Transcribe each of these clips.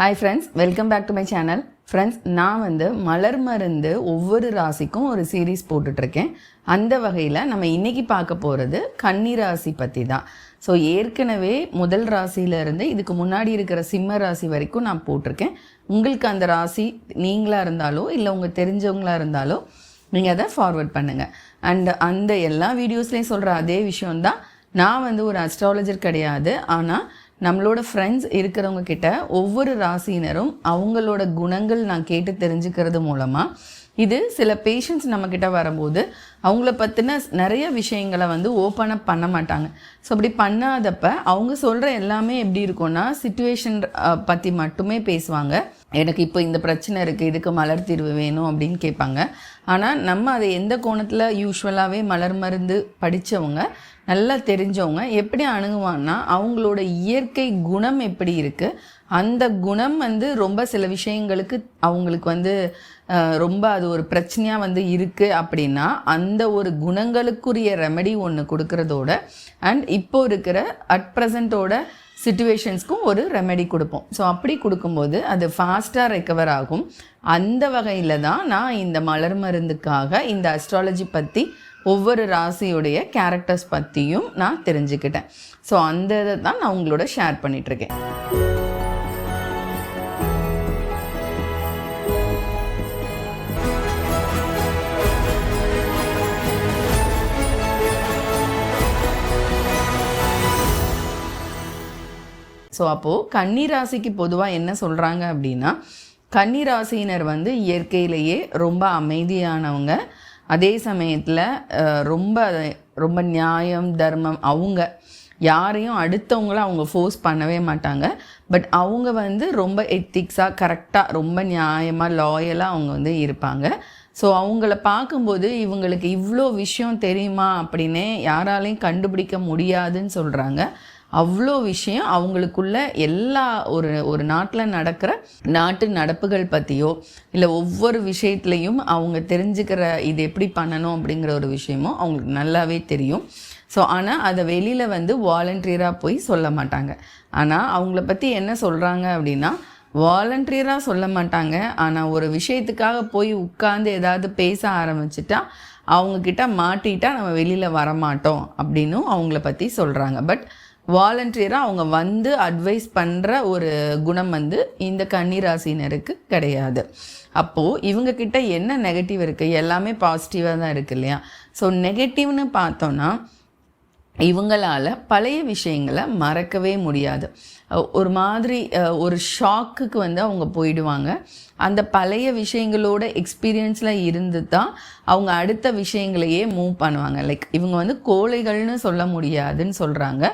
Hi friends welcome back to my channel friends நான் வந்து மலர் மருந்து ஒவ்வொரு ராசிக்கும் ஒரு சீரீஸ் போட்டுட்ருக்கேன். அந்த வகையில் நம்ம இன்னைக்கு பார்க்க போகிறது கன்னி ராசி பற்றி தான். ஸோ ஏற்கனவே முதல் ராசியிலேருந்து இதுக்கு முன்னாடி இருக்கிற சிம்ம ராசி வரைக்கும் நான் போட்டிருக்கேன். உங்களுக்கு அந்த ராசி நீங்களாக இருந்தாலோ இல்லை உங்கள் தெரிஞ்சவங்களாக இருந்தாலோ நீங்கள் அதை ஃபார்வர்ட் பண்ணுங்கள் அண்ட் அந்த எல்லா வீடியோஸ்லேயும் சொல்கிற அதே விஷயம்தான். நான் வந்து ஒரு அஸ்ட்ராலஜர் கிடையாது. ஆனால் நம்மளோட ஃப்ரெண்ட்ஸ் இருக்கிறவங்க கிட்ட ஒவ்வொரு ராசியினரும் அவங்களோட குணங்கள் நான் கேட்டு தெரிஞ்சுக்கிறது மூலமாக இது சில பேஷண்ட்ஸ் நம்மக்கிட்ட வரும்போது அவங்கள பற்றின நிறைய விஷயங்களை வந்து ஓப்பன் அப் பண்ண மாட்டாங்க. ஸோ அப்படி பண்ணாதப்ப அவங்க சொல்கிற எல்லாமே எப்படி இருக்கும்னா சுச்சுவேஷன் பற்றி மட்டுமே பேசுவாங்க. எனக்கு இப்போ இந்த பிரச்சனை இருக்குது இதுக்கு மலர் தீர்வு வேணும் அப்படின்னு கேட்பாங்க. ஆனால் நம்ம அதை எந்த கோணத்தில் யூஸ்வலாகவே மலர் மருந்து படித்தவங்க நல்லா தெரிஞ்சவங்க எப்படி அணுகுவான்னா அவங்களோட இயற்கை குணம் எப்படி இருக்குது அந்த குணம் வந்து ரொம்ப சில விஷயங்களுக்கு அவங்களுக்கு வந்து ரொம்ப அது ஒரு பிரச்சனையாக வந்து இருக்குது அப்படின்னா அந்த ஒரு குணங்களுக்குரிய ரெமெடி ஒன்று கொடுக்கறதோட அண்ட் இப்போ இருக்கிற அட் ப்ரெசண்ட்டோட சுச்சுவேஷன்ஸ்க்கும் ஒரு ரெமெடி கொடுப்போம். ஸோ அப்படி கொடுக்கும்போது அது ஃபாஸ்ட்டாக ரெக்கவர் ஆகும். அந்த வகையில் தான் நான் இந்த மலர் மருந்துக்காக இந்த அஸ்ட்ராலஜி பற்றி ஒவ்வொரு ராசியுடைய கேரக்டர்ஸ் பற்றியும் நான் தெரிஞ்சுக்கிட்டேன். ஸோ அந்த இதை தான் நான் உங்களோட ஷேர் பண்ணிகிட்ருக்கேன் ஸோ அப்போது கன்னி ராசிக்கு பொதுவாக என்ன சொல்கிறாங்க அப்படின்னா கன்னி ராசியினர் வந்து இயற்கையிலேயே ரொம்ப அமைதியானவங்க. அதே சமயத்தில் ரொம்ப ரொம்ப நியாயம் தர்மம் அவங்க. யாரையும் அடுத்தவங்கள அவங்க ஃபோர்ஸ் பண்ணவே மாட்டாங்க. பட் அவங்க வந்து ரொம்ப எத்திக்ஸாக கரெக்டாக ரொம்ப நியாயமாக லாயலாக அவங்க வந்து இருப்பாங்க. ஸோ அவங்கள பார்க்கும்போது இவங்களுக்கு இவ்வளோ விஷயம் தெரியுமா அப்படின்னே யாராலையும் கண்டுபிடிக்க முடியாதுன்னு சொல்கிறாங்க அவ்வளோ விஷயம் அவங்களுக்குள்ள எல்லா ஒரு ஒரு நாட்டில் நடக்கிற நாட்டு நடப்புகள் பற்றியோ இல்லை ஒவ்வொரு விஷயத்துலையும் அவங்க தெரிஞ்சுக்கிற இது எப்படி பண்ணணும் அப்படிங்கிற ஒரு விஷயமும் அவங்களுக்கு நல்லாவே தெரியும். ஸோ ஆனால் அதை வெளியில் வந்து வாலண்டியராக போய் சொல்ல மாட்டாங்க. ஆனால் அவங்கள பற்றி என்ன சொல்கிறாங்க அப்படின்னா வாலண்டியராக சொல்ல மாட்டாங்க. ஆனால் ஒரு விஷயத்துக்காக போய் உட்காந்து ஏதாவது பேச ஆரம்பிச்சிட்டா அவங்கக்கிட்ட மாட்டிட்டா நம்ம வெளியில் வரமாட்டோம் அப்படின்னும் அவங்கள பற்றி சொல்கிறாங்க பட் வாலண்டியராக அவங்க வந்து அட்வைஸ் பண்ணுற ஒரு குணம் வந்து இந்த கன்னிராசினருக்கு கிடையாது. அப்போது இவங்கக்கிட்ட என்ன நெகட்டிவ் இருக்குது எல்லாமே பாசிட்டிவாக தான் இருக்குது இல்லையா? ஸோ நெகட்டிவ்னு பார்த்தோன்னா இவங்களால் பழைய விஷயங்களை மறக்கவே முடியாது. ஒரு மாதிரி ஒரு ஷாக்குக்கு வந்து அவங்க போயிடுவாங்க. அந்த பழைய விஷயங்களோட எக்ஸ்பீரியன்ஸில் இருந்து தான் அவங்க அடுத்த விஷயங்களையே மூவ் பண்ணுவாங்க. லைக் இவங்க வந்து கோழைகள்னு சொல்ல முடியாதுன்னு சொல்கிறாங்க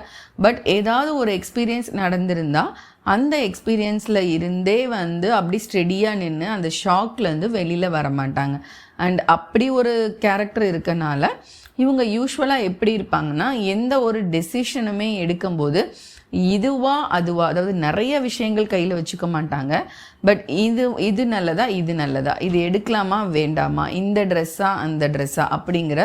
பட் ஏதாவது ஒரு எக்ஸ்பீரியன்ஸ் நடந்திருந்தால் அந்த எக்ஸ்பீரியன்ஸில் இருந்தே வந்து அப்படி ஸ்டெடியாக நின்று அந்த ஷாக்லேருந்து வெளியில் வர மாட்டாங்க. அண்ட் அப்படி ஒரு கேரக்டர் இருக்கனால இவங்க யூஸ்வலாக எப்படி இருப்பாங்கன்னா எந்த ஒரு டெசிஷனுமே எடுக்கும்போது இதுவா அதுவா அதாவது நிறைய விஷயங்கள் கையில் வச்சுக்க மாட்டாங்க. பட் இது இது நல்லதா இது நல்லதா? இது எடுக்கலாமா வேண்டாமா? இந்த ட்ரெஸ்ஸா அந்த ட்ரெஸ்ஸா அப்படிங்கிற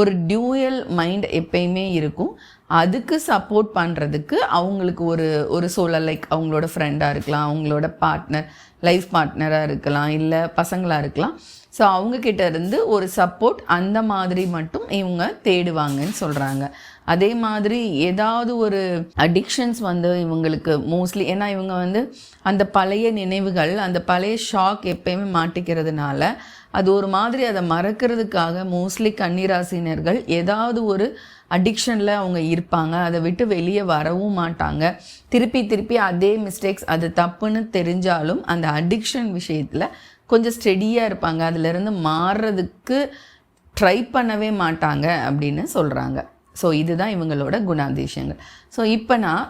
ஒரு டியூயல் மைண்ட் எப்பயுமே இருக்கும். அதுக்கு சப்போர்ட் பண்ணுறதுக்கு அவங்களுக்கு ஒரு ஒரு சூழல் லைக் அவங்களோட ஃப்ரெண்டாக இருக்கலாம் அவங்களோட பார்ட்னர் லைஃப் பார்ட்னராக இருக்கலாம் இல்லை பசங்களாக இருக்கலாம். ஸோ அவங்கக்கிட்ட இருந்து ஒரு சப்போர்ட் அந்த மாதிரி மட்டும் இவங்க தேடுவாங்கன்னு சொல்கிறாங்க அதே மாதிரி ஏதாவது ஒரு அடிக்ஷன்ஸ் வந்து இவங்களுக்கு மோஸ்ட்லி ஏன்னா இவங்க வந்து அந்த பழைய நினைவுகள் அந்த பழைய ஷாக் எப்பயுமே மாட்டிக்கிறதுனால அது ஒரு மாதிரி அதை மறக்கிறதுக்காக மோஸ்ட்லி கன்னிராசினர்கள் ஏதாவது ஒரு அடிக்ஷனில் அவங்க இருப்பாங்க. அதை விட்டு வெளியே வரவும் மாட்டாங்க. திருப்பி திருப்பி அதே மிஸ்டேக்ஸ் அது தப்புன்னு தெரிஞ்சாலும் அந்த அடிக்ஷன் விஷயத்தில் கொஞ்சம் ஸ்டெடியாக இருப்பாங்க. அதிலிருந்து மாறுறதுக்கு ட்ரை பண்ணவே மாட்டாங்க அப்படின்னு சொல்கிறாங்க ஸோ இதுதான் இவங்களோட குணாதிசயங்கள். ஸோ இப்போ நான்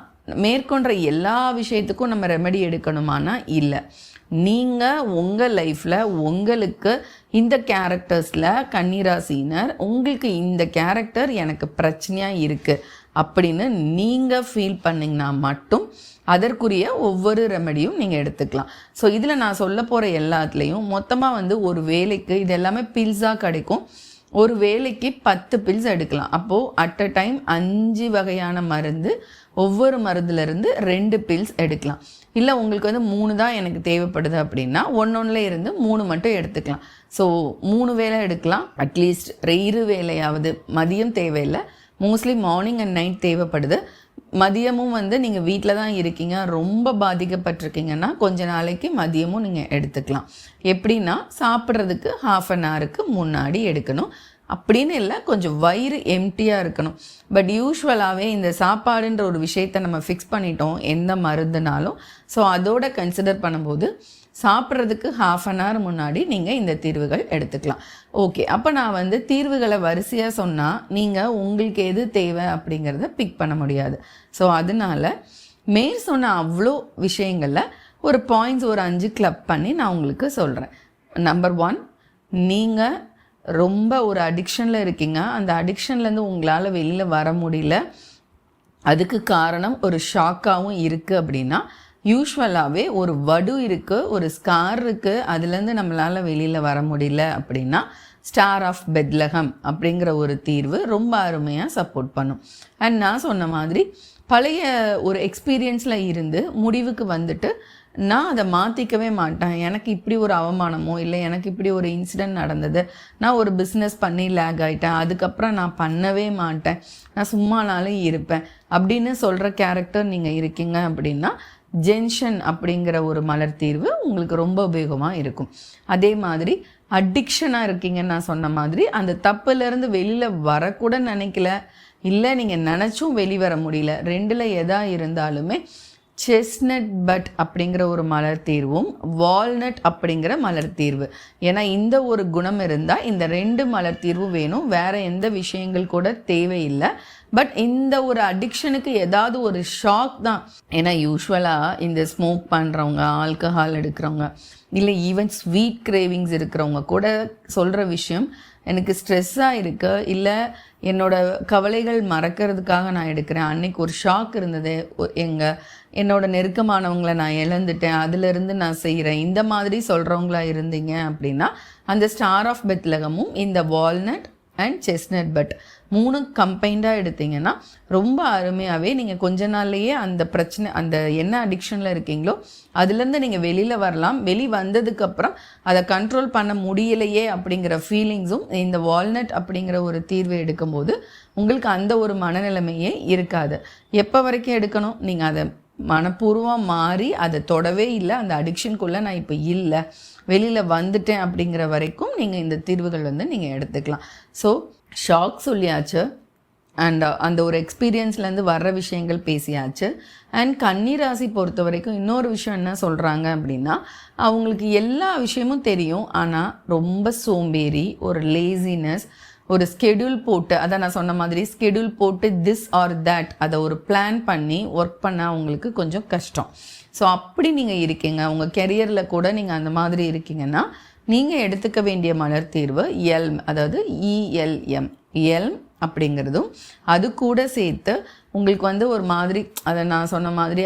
மேற்கொண்ட எல்லா விஷயத்துக்கும் நம்ம ரெமெடி எடுக்கணுமானா இல்லை. நீங்கள் உங்கள் லைஃப்பில் உங்களுக்கு இந்த கேரக்டர்ஸில் கன்னிராசினர் உங்களுக்கு இந்த கேரக்டர் எனக்கு பிரச்சனையாக இருக்குது அப்படின்னு நீங்கள் ஃபீல் பண்ணிங்கன்னா மட்டும் அதற்குரிய ஒவ்வொரு ரெமெடியும் நீங்கள் எடுத்துக்கலாம். ஸோ இதில் நான் சொல்ல போகிற எல்லாத்துலேயும் மொத்தமாக வந்து ஒரு வேலைக்கு இது எல்லாமே பில்ஸாக கிடைக்கும். ஒரு வேலைக்கு பத்து பில்ஸ் எடுக்கலாம். அப்போது அட் அ டைம் அஞ்சு வகையான மருந்து ஒவ்வொரு மருந்துலேருந்து ரெண்டு பில்ஸ் எடுக்கலாம். இல்லை உங்களுக்கு வந்து மூணு தான் எனக்கு தேவைப்படுது அப்படின்னா ஒன்னொன்னுல இருந்து மூணு மட்டும் எடுத்துக்கலாம். ஸோ மூணு வேளை எடுக்கலாம். அட்லீஸ்ட் இரு வேலையாவது மதியம் தேவையில்லை. மோஸ்ட்லி மார்னிங் அண்ட் நைட் தேவைப்படுது. மதியமும் வந்து நீங்கள் வீட்டில் தான் இருக்கீங்க. ரொம்ப பாதிக்கப்பட்டிருக்கீங்கன்னா கொஞ்ச நாளைக்கு மதியமும் நீங்கள் எடுத்துக்கலாம். எப்படின்னா சாப்பிட்றதுக்கு ஹாஃப் அன் ஹவருக்கு முன்னாடி எடுக்கணும். அப்படின்னு இல்லை கொஞ்சம் வயிறு எம்டியாக இருக்கணும். பட் யூஸ்வலாகவே இந்த சாப்பாடுன்ற ஒரு விஷயத்த நம்ம ஃபிக்ஸ் பண்ணிட்டோம் எந்த மருந்துனாலும். ஸோ அதோட கன்சிடர் பண்ணும்போது சாப்பிட்றதுக்கு ஹாஃப் அன் ஹவர் முன்னாடி நீங்கள் இந்த தீர்வுகள் எடுத்துக்கலாம். ஓகே அப்போ நான் வந்து தீர்வுகளை வரிசையாக சொன்னால் நீங்கள் உங்களுக்கு எது தேவை அப்படிங்கிறத பிக் பண்ண முடியாது. ஸோ அதனால மேல் சொன்ன அவ்வளோ விஷயங்களில் ஒரு பாயிண்ட்ஸ் ஒரு அஞ்சு கிளப் பண்ணி நான் உங்களுக்கு சொல்கிறேன் நம்பர் ஒன் நீங்கள் ரொம்ப ஒரு அடிக்ஷனில் இருக்கீங்க. அந்த அடிக்ஷன்லேருந்து உங்களால் வெளியில் வர முடியல. அதுக்கு காரணம் ஒரு ஷாக்காகவும் இருக்குது அப்படின்னா யூஸ்வலாகவே ஒரு வடு இருக்குது ஒரு ஸ்கார் இருக்குது அதுலேருந்து நம்மளால் வெளியில் வர முடியல அப்படின்னா ஸ்டார் ஆஃப் பெத்லகம் அப்படிங்கிற ஒரு தீர்வு ரொம்ப அருமையாக சப்போர்ட் பண்ணும். அண்ட் நான் சொன்ன மாதிரி பழைய ஒரு எக்ஸ்பீரியன்ஸில் இருந்து முடிவுக்கு வந்துட்டு நான் அதை மாற்றிக்கவே மாட்டேன். எனக்கு இப்படி ஒரு அவமானமோ இல்லை எனக்கு இப்படி ஒரு இன்சிடெண்ட் நடந்தது நான் ஒரு பிஸ்னஸ் பண்ணி லேக் ஆகிட்டேன் அதுக்கப்புறம் நான் பண்ணவே மாட்டேன் நான் சும்மானாலும் இருப்பேன் அப்படின்னு சொல்கிற கேரக்டர் நீங்கள் இருக்கீங்க அப்படின்னா ஜென்ஷன் அப்படிங்கிற ஒரு மலர் தீர்வு உங்களுக்கு ரொம்ப உபயோகமாக இருக்கும். அதே மாதிரி அடிக்ஷனாக இருக்கீங்கன்னு நான் சொன்ன மாதிரி அந்த தப்புலேருந்து வெளியில் வரக்கூட நினைக்கல. இல்லை நீங்கள் நினச்சும் வெளிவர முடியல. ரெண்டில் எதா இருந்தாலுமே செஸ்னட் பட் அப்படிங்கிற ஒரு மலர் தீர்வும் வால்நட் அப்படிங்கிற மலர் தீர்வு. ஏன்னா இந்த ஒரு குணம் இருந்தால் இந்த ரெண்டு மலர் தீர்வும் வேணும். வேறு எந்த விஷயங்கள் கூட தேவையில்லை. பட் இந்த ஒரு அடிக்ஷனுக்கு ஏதாவது ஒரு ஷாக் தான். ஏன்னா யூஸ்வலாக இந்த ஸ்மோக் பண்ணுறவங்க ஆல்கஹால் எடுக்கிறவங்க இல்லை ஈவன் ஸ்வீட் கிரேவிங்ஸ் இருக்கிறவங்க கூட சொல்கிற விஷயம் எனக்கு ஸ்ட்ரெஸ்ஸாக இருக்கு. இல்லை என்னோட கவலைகள் மறக்கிறதுக்காக நான் எடுக்கிறேன். அன்னைக்கு ஒரு ஷாக் இருந்தது. எங்கள் என்னோட நெருக்கமானவங்களை நான் இழந்துட்டேன். அதுலேருந்து நான் செய்கிறேன் இந்த மாதிரி சொல்கிறவங்களா இருந்தீங்க அப்படின்னா அந்த ஸ்டார் ஆஃப் பெத்லகமும் இந்த வால்நட் அண்ட் செஸ்னட் பட் மூணு கம்பைண்டாக எடுத்தீங்கன்னா ரொம்ப அருமையாகவே நீங்கள் கொஞ்ச நாள்லேயே அந்த பிரச்சனை அந்த என்ன அடிக்ஷனில் இருக்கீங்களோ அதுலேருந்து நீங்கள் வெளியில் வரலாம். வெளி வந்ததுக்கப்புறம் அதை கண்ட்ரோல் பண்ண முடியலையே அப்படிங்கிற ஃபீலிங்ஸும் இந்த வால்நட் அப்படிங்கிற ஒரு தீர்வு எடுக்கும்போது உங்களுக்கு அந்த ஒரு மனநிலைமையே இருக்காது. எப்போ வரைக்கும் எடுக்கணும்? நீங்கள் அதை மனப்பூர்வம் மாறி அதை தொடவே இல்லை. அந்த அடிக்ஷனுக்குள்ளே நான் இப்போ இல்லை. வெளியில் வந்துட்டேன் அப்படிங்கிற வரைக்கும் நீங்கள் இந்த தீர்வுகள் வந்து நீங்கள் எடுத்துக்கலாம். ஸோ ஷாக் சொல்லியாச்சு. அண்ட் uh, அந்த ஒரு எக்ஸ்பீரியன்ஸ்லேருந்து வர்ற விஷயங்கள் பேசியாச்சு. அண்ட் கன்னிராசி பொறுத்த வரைக்கும் இன்னொரு விஷயம் என்ன சொல்கிறாங்க அப்படின்னா அவங்களுக்கு எல்லா விஷயமும் தெரியும். ஆனால் ரொம்ப சோம்பேறி ஒரு லேசினஸ் ஒரு ஸ்கெடியூல் போட்டு அதை நான் சொன்ன மாதிரி ஸ்கெடியூல் போட்டு திஸ் ஆர் தட் அதை ஒரு பிளான் பண்ணி ஒர்க் பண்ண அவங்களுக்கு கொஞ்சம் கஷ்டம். ஸோ அப்படி நீங்கள் இருக்கீங்க. உங்கள் கெரியரில் கூட நீங்கள் அந்த மாதிரி இருக்கீங்கன்னா நீங்கள் எடுத்துக்க வேண்டிய மலர் தீர்வு எல்ம் அதாவது இஎல்எம் எல்ம் அப்படிங்கிறதும் அது கூட சேர்த்து உங்களுக்கு வந்து ஒரு மாதிரி அதை நான் சொன்ன மாதிரி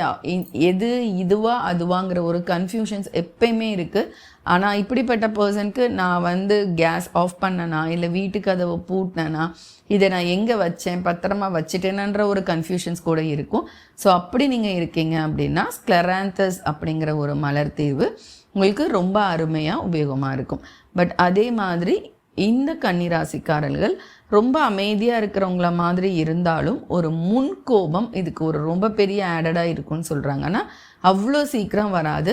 எது இதுவா அதுவாங்கிற ஒரு கன்ஃபியூஷன்ஸ் எப்பயுமே இருக்குது ஆனால் இப்படிப்பட்ட பர்சனுக்கு நான் வந்து கேஸ் ஆஃப் பண்ணனா இல்லை வீட்டுக்கு அதை பூட்டினேனா இதை நான் எங்கே வச்சேன் பத்திரமா வச்சுட்டேனன்ற ஒரு கன்ஃபியூஷன்ஸ் கூட இருக்கும். ஸோ அப்படி நீங்கள் இருக்கீங்க அப்படின்னா ஸ்க்ளராந்தஸ் அப்படிங்கிற ஒரு மலர் தீர்வு உங்களுக்கு ரொம்ப அருமையாக உபயோகமாக இருக்கும். பட் அதே மாதிரி இந்த கன்னிராசிக்காரர்கள் ரொம்ப அமைதியாக இருக்கிறவங்கள மாதிரி இருந்தாலும் ஒரு முன்கோபம் இதுக்கு ஒரு ரொம்ப பெரிய ஆடடாக இருக்கும்னு சொல்கிறாங்கன்னா அவ்வளோ சீக்கிரம் வராது.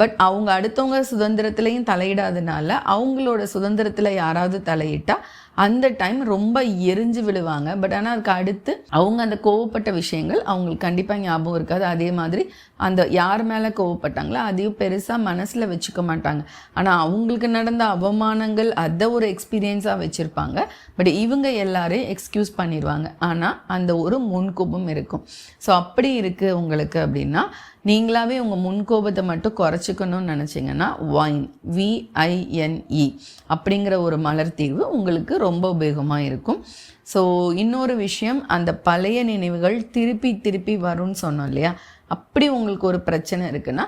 பட் அவங்க அடுத்தவங்க சுதந்திரத்துலேயும் தலையிடாதனால அவங்களோட சுதந்திரத்தில் யாராவது தலையிட்டால் அந்த டைம் ரொம்ப எரிஞ்சு விழுவாங்க. பட் ஆனால் அதுக்கு அடுத்து அவங்க அந்த கோவப்பட்ட விஷயங்கள் அவங்களுக்கு கண்டிப்பாக ஞாபகம் இருக்காது. அதே மாதிரி அந்த யார் மேலே கோவப்பட்டாங்களோ அதையும் பெருசாக மனசில் வச்சுக்க மாட்டாங்க. ஆனால் அவங்களுக்கு நடந்த அவமானங்கள் அதை ஒரு எக்ஸ்பீரியன்ஸாக வச்சுருப்பாங்க. பட் இவங்க எல்லாரையும் எக்ஸ்கியூஸ் பண்ணிடுவாங்க ஆனால் அந்த ஒரு முன்கோபம் இருக்கும். ஸோ அப்படி இருக்குது உங்களுக்கு அப்படின்னா நீங்களாவே உங்கள் முன்கோபத்தை மட்டும் குறைச்சிக்கணும்னு நினச்சிங்கன்னா வைன் விஐஎன்இ அப்படிங்கிற ஒரு மலர் தீர்வு உங்களுக்கு ரொம்ப உபயோகமாக இருக்கும். ஸோ இன்னொரு விஷயம் அந்த பழைய நினைவுகள் திருப்பி திருப்பி வரும்னு சொன்னோம் இல்லையா? அப்படி உங்களுக்கு ஒரு பிரச்சனை இருக்குன்னா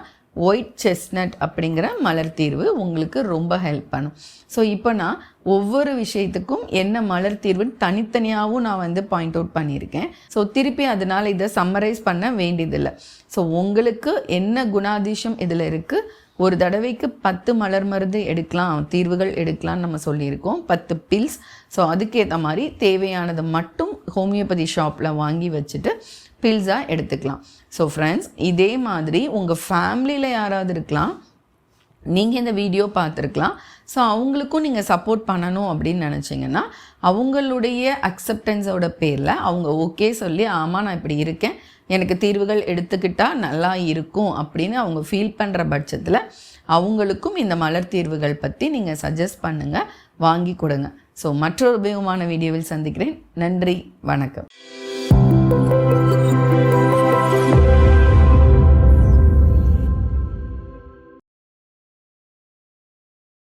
ஒயிட் செஸ்னட் அப்படிங்கிற மலர் தீர்வு உங்களுக்கு ரொம்ப ஹெல்ப் பண்ணும். ஸோ இப்போ நான் ஒவ்வொரு விஷயத்துக்கும் என்ன மலர் தீர்வுன்னு தனித்தனியாகவும் நான் வந்து பாயிண்ட் அவுட் பண்ணியிருக்கேன். ஸோ திருப்பி அதனால் இதை சம்மரைஸ் பண்ண வேண்டியதில்லை. ஸோ உங்களுக்கு என்ன குணாதிஷம் இதில் இருக்குது ஒரு தடவைக்கு பத்து மலர் மருந்து எடுக்கலாம் தீர்வுகள் எடுக்கலாம்னு நம்ம சொல்லியிருக்கோம். பத்து பில்ஸ் ஸோ அதுக்கேற்ற மாதிரி தேவையானது மட்டும் ஹோமியோபதி ஷாப்பில் வாங்கி வச்சுட்டு பில்ஸாக எடுத்துக்கலாம். ஸோ ஃப்ரெண்ட்ஸ் இதே மாதிரி உங்கள் ஃபேமிலியில் யாராவது இருக்கலாம். நீங்கள் இந்த வீடியோ பார்த்துருக்கலாம். ஸோ அவங்களுக்கும் நீங்கள் சப்போர்ட் பண்ணணும் அப்படின்னு நினச்சிங்கன்னா அவங்களுடைய அக்செப்டன்ஸோட பேரில் அவங்க ஓகே சொல்லி ஆமாம் நான் இப்படி இருக்கேன். எனக்கு தீர்வுகள் எடுத்துக்கிட்டால் நல்லா இருக்கும் அப்படின்னு அவங்க ஃபீல் பண்ணுற பட்சத்தில் அவங்களுக்கும் இந்த மலர் தீர்வுகள் பற்றி நீங்கள் சஜஸ்ட் பண்ணுங்கள் வாங்கி கொடுங்க. ஸோ மற்றொரு உபயோகமான வீடியோவில் சந்திக்கிறேன். நன்றி வணக்கம்.